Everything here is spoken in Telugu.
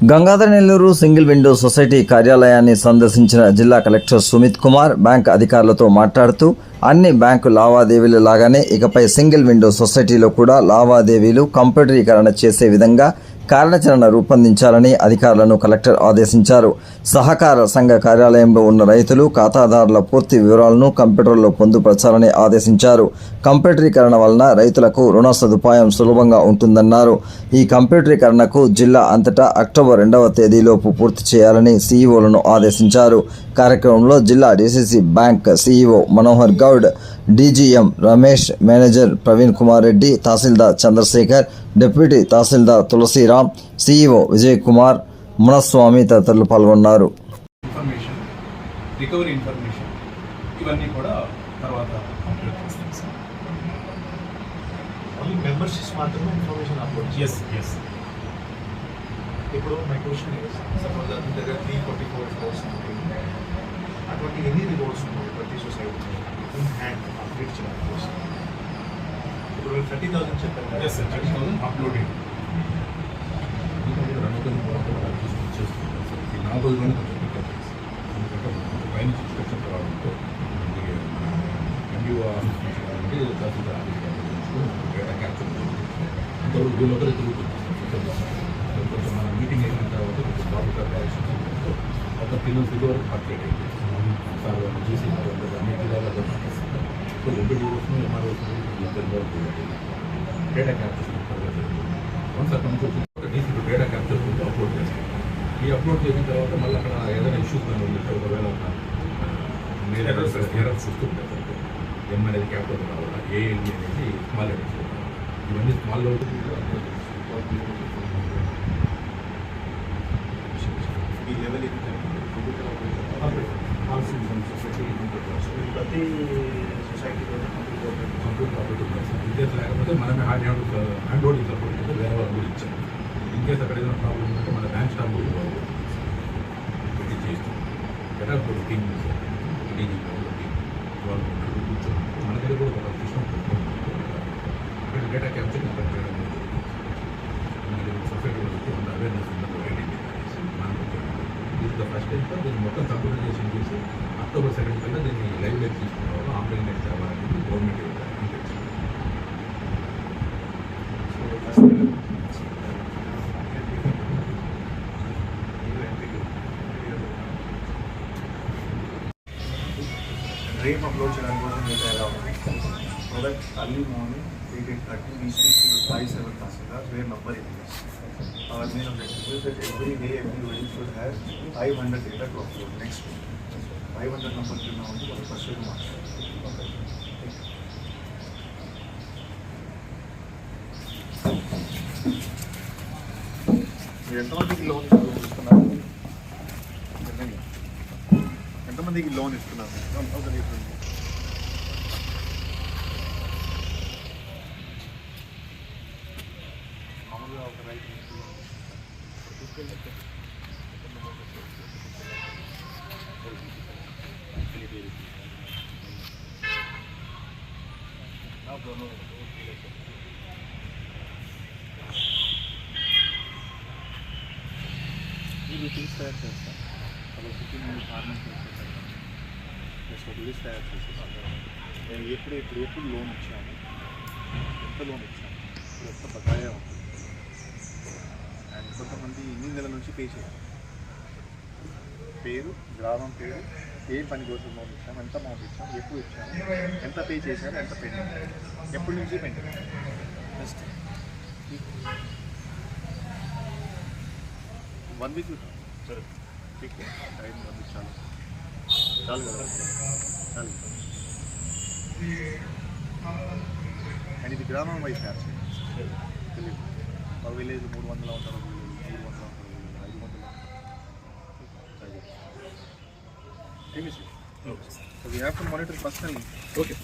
Gangadhara Nellore single window society కార్యాలయాన్ని సందర్శించిన జిల్లా కలెక్టర్ సుమిత్ కుమార్ బ్యాంక్ అధికారులతో మాట్లాడుతూ అన్ని బ్యాంకు లావాదేవీలు లాగానే ఇకపై సింగిల్ విండో సొసైటీలో కూడా లావాదేవీలు కంప్యూటరీకరణ చేసే విధంగా కార్యాచరణ రూపొందించాలని అధికారులను కలెక్టర్ ఆదేశించారు. సహకార సంఘ కార్యాలయంలో ఉన్న రైతులు ఖాతాదారుల పూర్తి వివరాలను కంప్యూటర్లో పొందుపరచాలని ఆదేశించారు. కంప్యూటరీకరణ వలన రైతులకు రుణ సదుపాయం సులభంగా ఉంటుందన్నారు. ఈ కంప్యూటరీకరణకు జిల్లా అంతటా అక్టోబర్ రెండవ తేదీలోపు పూర్తి చేయాలని సీఈఓలను ఆదేశించారు. కార్యక్రమంలో జిల్లా DCC bank CEO Manohar Goud DGM Ramesh manager Praveen Kumar Reddy tahsildar Chandrashekar deputy tahsildar Tulasiram CEO Vijay Kumar Munaswamy తదితరులు పాల్గొన్నారు. ఇన్ఫర్మేషన్ రికవరీ ఇన్ఫర్మేషన్ ఇవన్నీ కూడా తర్వాత కంప్లీట్ చేస్తాం. సార్ ఓన్లీ మెంబర్షిప్స్ మాత్రమే ఇన్ఫర్మేషన్ అప్లోడ్ ఎస్ ఎస్ ఇప్పుడు మై క్వశ్చన్ సపోజ్ అతని దగ్గర త్రీ ఫార్టీ ఫోర్ రిపోర్ట్స్ ఉంటాయి. అటువంటి ఎన్ని రిపోర్ట్స్ ఉన్నాయి ప్రతి సొసైటీ ఇన్ హ్యాండ్ అప్డేట్ కోసం. ఇప్పుడు థర్టీ థౌసండ్ చెప్పారు కదా yes sir thirty thousand uploading నాలుగు రోజుల్లోనే కొంచెం పికప్ చేస్తాం ఎందుకంటే పైనుంచి ఇన్స్ట్రక్షన్ రావడంతో ఎండిఓ ఆఫీస్ నుంచి కావాలంటే తహసీల్దార్ ఆఫీస్ కావాలంటే డేటా క్యాప్చర్ అంతవరకు వీళ్ళొకరే తిరుగుతుంది కొంచెం మన మీటింగ్ అయిన తర్వాత కొంచెం బాబు గారు డైరెక్షన్ ఒక తిన్న ఫిల్ వరకు పర్ఫెక్ట్ అయింది సార్ వాళ్ళు చేసి అన్ని జిల్లాలో సో ఎంపీడీ వస్తుంది ఇద్దరు డేటా క్యాప్చర్ వన్స్ అక్కడ నుంచి వచ్చిన డీసీ డేటా క్యాప్చర్ అప్లోడ్ చేస్తాం ఈ అప్లోడ్ చేసిన తర్వాత మళ్ళీ అక్కడ ఏదైనా ఇష్యూస్ కానీ ఉంటే ఒకవేళ ఎర్రర్స్ ఎర్రర్స్ వస్తుంటాయి ఎం అనేది క్యాపిటల్ రావాలా? ఏఎల్ఈ అనేది స్మాల్ లెటర్స్ ఇవన్నీ స్మాల్ ఈ లెవెల్ ప్రతి సొసైటీలో కంప్యూటర్ ఆపరేట్ ఇన్కేస్ లేకపోతే మనమే hand hand hand holding support వేరే వాళ్ళు కూడా ఇచ్చాం ఇన్కేస్ అక్కడ ఏదైనా ప్రాబ్లం ఉంటే మన బ్యాంక్ స్టాఫ్ కూడా వాళ్ళు పెట్టి చేస్తాం ఎలా ఇప్పుడు టీమ్ డీజీ వాళ్ళు కూర్చొని మన దగ్గర కూడా ఒక విషయం అక్కడ డేటా క్యాప్చర్ అక్కడ చేయడం సొసైటీ వాళ్ళకి మన అవేర్నెస్ ఉన్నది ఏంటి ఇది ద ఫస్ట్ టైం దీన్ని మొత్తం కంప్యూటరైజేషన్ చేసి అక్టోబర్ సెకండ్ కల్లా దీన్ని లైవ్ లైట్ తీసుకురావాలి. ఆన్లైన్ లైట్ అవ్వాలనేది గవర్నమెంట్ ఇంటెన్షన్ రేపు అప్లోడ్ చేయడానికి కోసం మీకు ఎలా ఉంది so that early morning eight eight thirty we speak to five seven tahsildar where number ఇది our main objective is that every day everybody should have 500 data to upload next week. 500 number కింద ఉంది ఒక ఫస్ట్ వీక్ మాట్లాడాలి మీరు ఎంతమందికి లోన్ ఎంతమందికి లోన్ ఇస్తున్నారు. ఒక నిమిషం. మామూలుగా ఒక రైతు మీరు లిస్ట్ తయారు చేస్తాం కాబట్టి జస్ట్ ఒక లిస్ట్ తయారు నేను ఎప్పుడు ఎప్పుడు ఎప్పుడు లోన్ ఇచ్చాము ఎంత లోన్ ఇచ్చాము ఇప్పుడు ఎంత బకాయా ఉంది అండ్ కొంతమంది ఇన్ని నెలల నుంచి పే చేయాలి పేరు గ్రామం పేరు ఏ పని కోసం లోన్ ఇచ్చాము ఎంత అమౌంట్ ఇచ్చాము ఎప్పుడు ఇచ్చాము ఎంత పే చేశాము ఎంత పెండింగ్ ఎప్పటి నుంచి పెండింగ్ జస్ట్ వన్ వీక్ సరే. టైం వన్ వీక్ చాలు. అండ్ ఇది గ్రామం వైపు మ్యాచ్. ఒక విలేజ్ మూడు వందలు ఉంటారు మూడు వందలు ఉంటారు ఐదు వందలు have to monitor personally. Okay